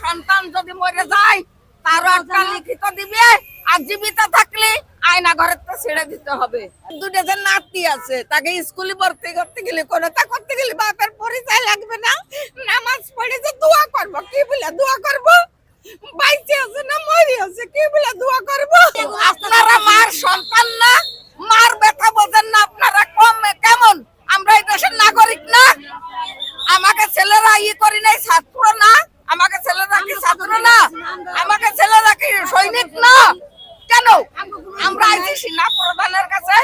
সন্তান যদি মরে যায় তারও একটা লিখিত দিবে আর জীবিত থাকলে আয়না ঘরের তো ছেড়ে দিতে হবে। দুটো যে নাতি আছে তাকে স্কুলে ভর্তি করতে গেলে কোনোটা করতে গেলে বাপের পরিচয় লাগবে না। নামাজ পড়ে যে দোয়া করব কি বলে দোয়া করব? বাইচে আছে না মরি আছে কি বলে দোয়া করব? আপনারা মার সন্তান না মার ব্যথা বোঝেন না আপনারা কম কেমন? আমরা এই দেশের নাগরিক না। আমাকে ছেলেরা ইয়ে করি নাই ছাত্র না। আমাকে ছেলেরা কি ছাত্র না। আমাকে ছেলেরা কি সৈনিক না। কেন? আমরা আইছি না প্রধানের কাছে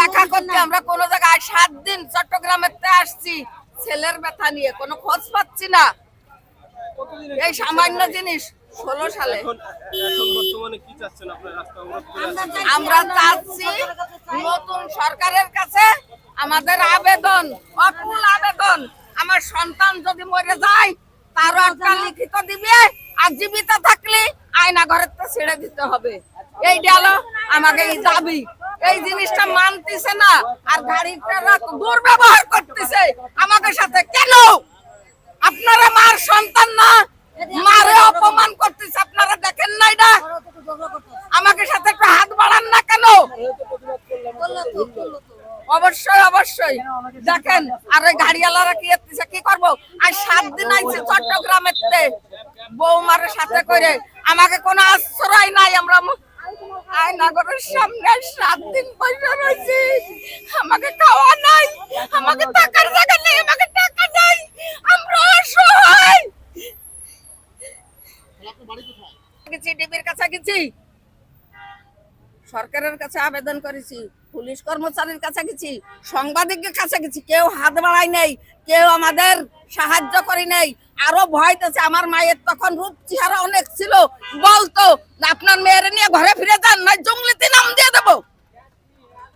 দেখা করতে আমরা কোন জায়গায় সাত দিন চট্টগ্রামের আসছি। ছেলের ব্যথা নিয়ে কোনো খোঁজ পাচ্ছি না। এই সামান্য জিনিস ষোলো সালে। এখন এখন বর্তমানে কি চাচ্ছেন আপনার রাস্তা অবরোধ করে? আছেন? আমরা চাচ্ছি নতুন সরকারের কাছে আমাদের আবেদন অকুল আবেদন। আমার সন্তান যদি মরে যায় তারও একটা লিখিত দিবে আর জীবিত থাকলে আয়না ঘরের তো ছেড়ে দিতে হবে। এই গেল আমাকে এই দাবি। এই জিনিসটা মানতেছে না আর গাড়িটা দুর্ব্যবহার করতেছে। আমাদের সাথে কেন? আপনারা মার সন্তান না মারে অপমান করতেছে আপনারা দেখেন না এটা। আমাকে সাথে একটু হাত বাড়ান না কেন? অবশ্যই অবশ্যই। দেখেন আর ওই গাড়িওয়ালারা কি এসেছে? কি করব? আর সাত দিন আইছে চট্টগ্রামের বৌমার সাথে করে। আমাকে কোনো আশ্রয় নাই আমরা আয়নাগরের সামনে সাত দিন বসে রয়েছি। আমাকে খাওয়া নাই আমাকে টাকার জায়গা নেই আমাকে টাকা নাই। আমরা অসহায়। গেছি ডিবির কাছে গেছি। সরকারের কাছে আবেদন করেছি, পুলিশ কর্মচারীর কাছে গেছি, সাংবাদিকের কাছে গেছি, কেউ হাত বাড়ায় নাই, কেউ আমাদের সাহায্য করে নাই, আরও ভয়তেছে আমার মায়ের তখন রূপ চেহারা অনেক ছিল, বলতো, আপনার মেয়ের নিয়ে ঘরে ফিরে যান, না জঙ্গলিতে নাম দিয়ে দেবো।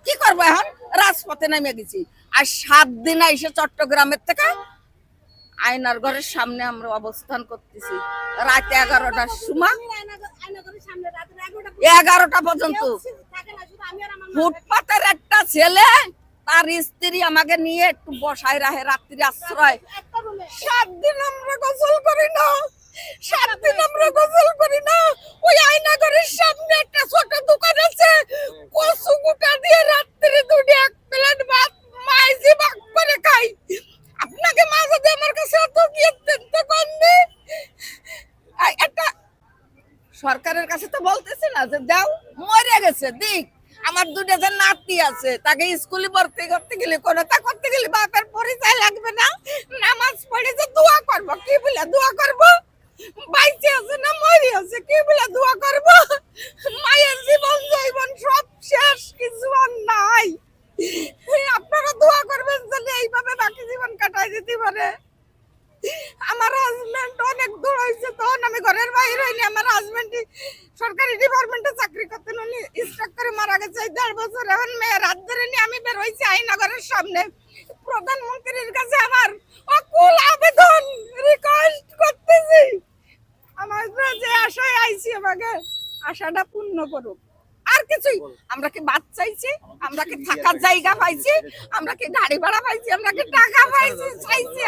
কি করব এখন? রাজপথে নেমে গেছি। আর সাত দিন এসে চট্টগ্রামের থেকে আয়নার ঘরের সামনে আমরা অবস্থান করতেছি। রাত এগারোটার সময়। এগারোটা পর্যন্ত। ফুটপাতের একটা ছেলে, তার স্ত্রী আমাকে নিয়ে একটু বসায় রাখে রাত্রি আশ্রয়। সাত দিন আমরা গোসল করি না। সাত দিন আমরা গোসল করি না। ওই আয়নাঘরের সরকারের কাছে তো বলতেছে না যে দাও মরে গেছে, দিক। আমার দুটো যে নাতি আছে, তাকে স্কুলে ভর্তি করতে গেলে কোনো তা করতে গেলে বাপের পরিচয় লাগবে না। নামাজ পড়ে যে দোয়া করব, কি বলে দোয়া করব? বাইচে আছে না মরি আছে, কি বলে দোয়া করব মায়ের জীবন জৈবন সব শেষ কিছু আর নাই আপনারা দোয়া করবেন যেন এইভাবে বাকি জীবন কাটাই দিতে পারে আমার হাজবেন্ড অনেক দূর হয়েছে তখন আমি ঘরের বাইরে হইনি আমার হাজবেন্ড সরকারি ডিপার্টমেন্টে চাকরি করতেন, উনি স্ট্রোক করে মারা গেছে। দেড় বছর এখন মেয়ের হাত ধরে নিয়ে আমি বের হয়েছি আইনগরের সামনে। প্রধানমন্ত্রীর কাছে আমার অকুল আবেদন রিকোয়েস্ট করতেছি। আমার যে আশায় আইছি আমাকে, আশাটা পূর্ণ করুক। আর কিছুই, আমরা কি বাদ চাইছি? আমরা কি থাকার জায়গা পাইছি? আমরা কি গাড়ি ভাড়া পাইছি? আমরা কি টাকা পাইছি? চাইছি